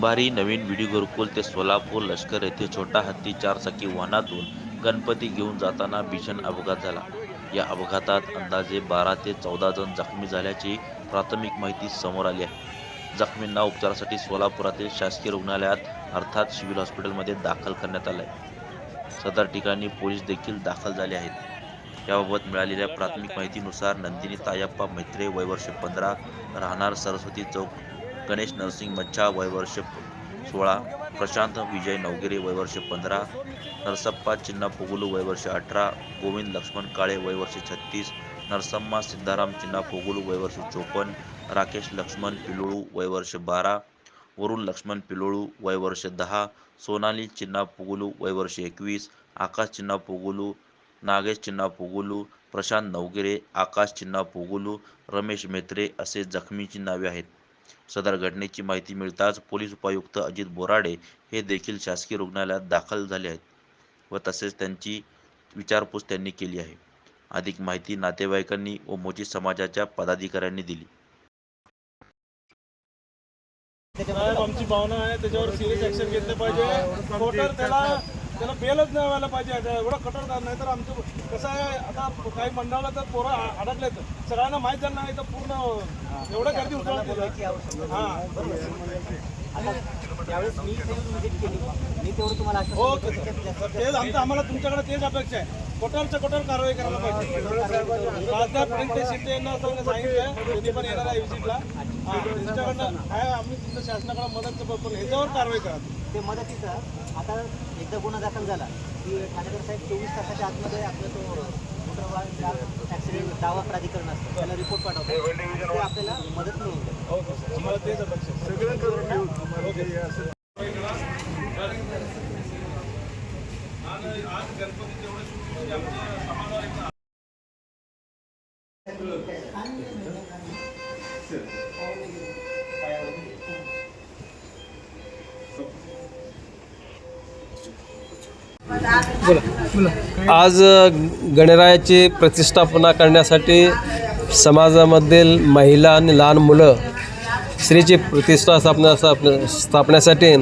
कुंभारी नवीन विडी गुरुकुल ते सोलापूर लष्कर येथे छोटा हत्ती चारचाकी वाहनातून गणपती घेऊन जाताना भीषण अपघात झाला. या अपघातात अंदाजे बारा ते चौदा जण जखमी झाल्याची प्राथमिक माहिती समोर आली आहे. जखमींना उपचारासाठी सोलापुरातील शासकीय रुग्णालयात अर्थात सिव्हिल हॉस्पिटलमध्ये दाखल करण्यात आलं आहे सदर ठिकाणी पोलीस देखील दाखल झाले आहेत. याबाबत मिळालेल्या प्राथमिक माहितीनुसार नंदिनी तायप्पा मैत्रे वय वर्ष पंधरा राहणार सरस्वती चौक गणेश नरसिंग मच्छा वयवर्ष सोळा प्रशांत विजय नवगिरे वयवर्ष पंधरा नरसप्पा चिन्ना पोगुलू वयवर्ष अठरा गोविंद लक्ष्मण काळे वयवर्ष छत्तीस नरसम्मा सिद्धाराम चिन्ना पोगुलू वयवर्ष चोपन्न राकेश लक्ष्मण पिलोळू वयवर्ष बारा वरुण लक्ष्मण पिलोळू वयवर्ष दहा सोनाली चिन्ना पोगुलू वयवर्ष एकवीस आकाश चिन्ना पुगुलू नागेश चिन्ना पोगुलू प्रशांत नवगिरे आकाश चिन्ना पुगुलू रमेश मेत्रे असे जखमीची नावे आहेत. सदर घटनेची माहिती मिळताच पोलीस उपायुक्त अजित बोराडे हे देखील शासकीय रुग्णालयात दाखल झाले आहेत व तसेच त्यांची विचारपूस त्यांनी केली आहे. अधिक माहिती नातेवाईकांनी व मोची समाजाच्या पदाधिकाऱ्यांनी दिली. आमची भावना आहे त्याच्यावर सिरियस ऍक्शन घेतलं पाहिजे. त्याला त्याला बेलच नाही व्हायला पाहिजे. एवढं कठोर काम नाही तर आमचं कसं आहे आता काही मंडळाला तर पोरं अडकलेत सगळ्यांना माहीत झालं नाही तर पूर्ण एवढं गर्दी उचलते हां. तेच आमचं आम्हाला तुमच्याकडे तेच अपेक्षा आहे. कठोरच्या कठोर कारवाई करायला पाहिजे. असं सांगितलं त्यांनी पण येणार आहे काय आम्ही तुमच्या शासनाकडे मदत करतो पण ह्याच्यावर कारवाई करा ते मदतीचं आता एकदा गुन्हा दाखल झाला की ठाणेकर साहेब चोवीस तासाच्या आतमध्ये आपलं तो मोटर वाहन ॲक्सिडेंट दावा प्राधिकरण असतं त्याला रिपोर्ट पाठवतो ते आपल्याला मदत मिळून जाते. हो सर. आम्हाला तेच आज गणरायाची प्रतिष्ठापना करण्यासाठी समाजामधील महिला आणि लहान मुलं श्रीची प्रतिष्ठा स्थापना स्थापना स्थापण्यासाठी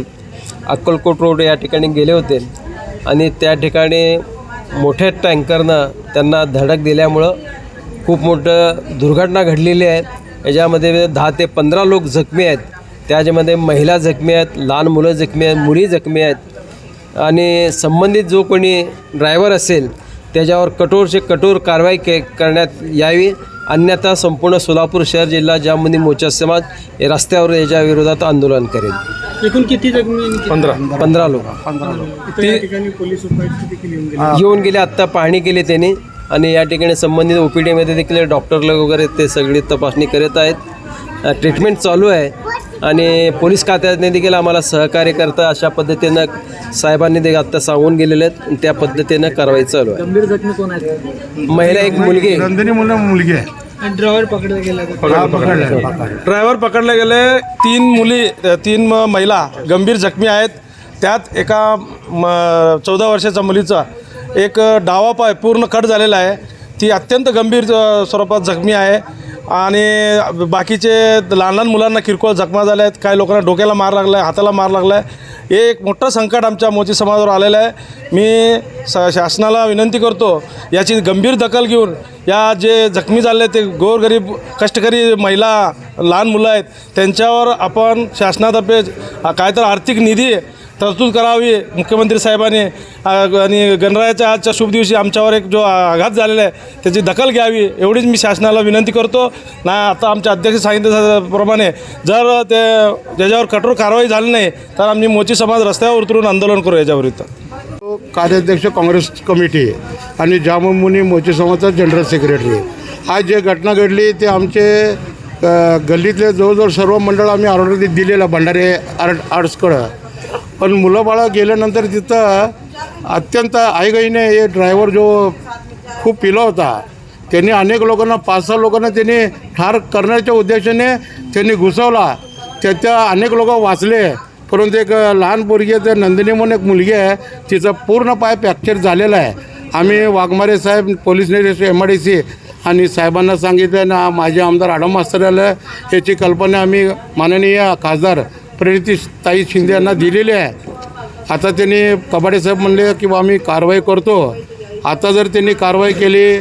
अक्कलकोट रोड या ठिकाणी गेले होते. आणि त्या ठिकाणी मोठ्या टँकरनं त्यांना धडक दिल्यामुळं खूप मोठं दुर्घटना घडलेली आहे. याच्यामध्ये दहा ते पंधरा लोक जखमी आहेत. त्याच्यामध्ये महिला जखमी आहेत लहान मुलं जखमी आहेत मुली जखमी आहेत. आणि संबंधित जो कोणी ड्रायव्हर असेल त्याच्यावर कठोरचे कठोर कारवाई के करण्यात यावी. अन्यथा संपूर्ण सोलापूर शहर जिल्हा जामनी मोर्चा समाज हे रस्त्यावर याच्या विरोधात आंदोलन करेल. एकूण किती जखमी पंधरा. पंधरा लोक. त्या ठिकाणी पोलीस उपायुक्त देखील येऊन गेले. आत्ता पाहणी केली त्यांनी. आणि या ठिकाणी संबंधित ओ पी डीमध्ये देखील डॉक्टरला वगैरे ते सगळी तपासणी करत आहेत. ट्रीटमेंट चालू आहे. आणि पोलीस खात्याने देखील आम्हाला सहकार्य करता. अशा पद्धतीनं साहेबांनी देखील आत्ता सांगून गेलेले आहेत. आणि त्या पद्धतीनं कारवाई चालू आहे. गंभीर जखमी कोण आहेत? महिला एक मुलगी. नंदिनी मुलं मुलगी आहे. ड्रायव्हर पकडला गेला. ड्रायव्हर पकडले गेले. तीन मुली तीन म- महिला गंभीर जखमी आहेत. त्यात एका म- चौदा वर्षाच्या मुलीचा एक डावा पाय पूर्ण कट झालेला आहे. ती अत्यंत गंभीर अ, स्वरूपात जखमी आहे. आणि बाकीचे लहान लहान मुलांना किरकोळ जखमा झाल्या आहेत काही लोकांना डोक्याला मार लागला आहे हाताला मार लागला आहे हे एक मोठं संकट आमच्या मोची समाजावर आलेलं आहे. मी स शासनाला विनंती करतो याची गंभीर दखल घेऊन या जे जखमी झाले ते गोरगरीब कष्टकरी महिला लहान मुलं आहेत त्यांच्यावर आपण शासनातर्फे काय तर आर्थिक निधी तरतूद करावी. मुख्यमंत्री साहेबांनी आणि गणरायाच्या आजच्या शुभ दिवशी आमच्यावर एक जो आघात झालेला आहे त्याची दखल घ्यावी. एवढीच मी शासनाला विनंती करतो. ना आता आमच्या अध्यक्ष सांगितल्याप्रमाणे जर ते ज्याच्यावर कठोर कारवाई झाली नाही तर आम्ही मोची समाज रस्त्यावर उतरून आंदोलन करू याच्याविरुद्ध. कार्याध्यक्ष काँग्रेस कमिटी आणि जामुमुनी मोची समाजचा जनरल सेक्रेटरी. आज जे घटना घडली ते आमचे गल्लीतले जवळजवळ सर्व मंडळ आम्ही ऑर्डर दिलेलं भंडारे आर्ट आर्ट्सकडं पण मुलं बाळं गेल्यानंतर तिथं अत्यंत आईगाईने हे ड्रायव्हर जो खूप पिला होता. त्यांनी अनेक लोकांना पाच सहा लोकांना त्यांनी ठार करण्याच्या उद्देशाने त्यांनी घुसवला. त्याच्या अनेक लोक वाचले. परंतु एक लहान पोरगी आहे, ते नंदिनी म्हणून एक मुलगी आहे. तिचा पूर्ण पाय फ्रॅक्चर झालेला आहे. आम्ही वाघमारे साहेब पोलीस निरीक्षक एम आय डी सी आणि साहेबांना सांगितलं ना माझे आमदार आडम मास्तर आलं याची कल्पना आम्ही माननीय खासदार प्रणितीताई शिंदे यांना दिलेली आहे. आता त्यांनी कबाडे साहेब म्हणले की बा आम्ही कारवाई करतो. आता जर त्यांनी कारवाई केली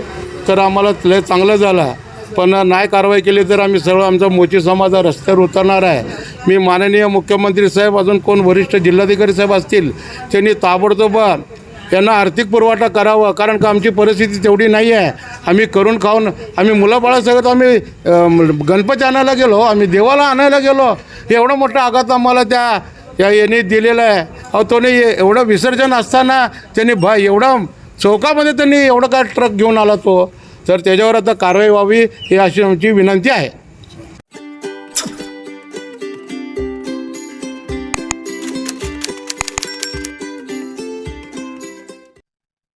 तर आम्हाला लय चांगलं झालं. पण नाही कारवाई केली तर आम्ही सर्व आमचा मोची समाज रस्त्यावर उतरणार आहे. मी माननीय मुख्यमंत्री साहेब अजून कोण वरिष्ठ जिल्हाधिकारी साहेब असतील त्यांनी ताबडतोब यांना आर्थिक पुरवठा करावा कारण का आमची परिस्थिती तेवढी नाही आहे. आम्ही करून खाऊन आम्ही मुलाबाळासकट आम्ही गणपती आणायला गेलो आम्ही देवाला आणायला गेलो. एवढा मोठा आघात आम्हाला त्या या याने दिलेला आहे. अहो तोने एवढं विसर्जन असताना त्यांनी भा एवढा चौकामध्ये त्यांनी एवढं काय ट्रक घेऊन आला तो. तर त्याच्यावर आता कारवाई व्हावी ही अशी आमची विनंती आहे.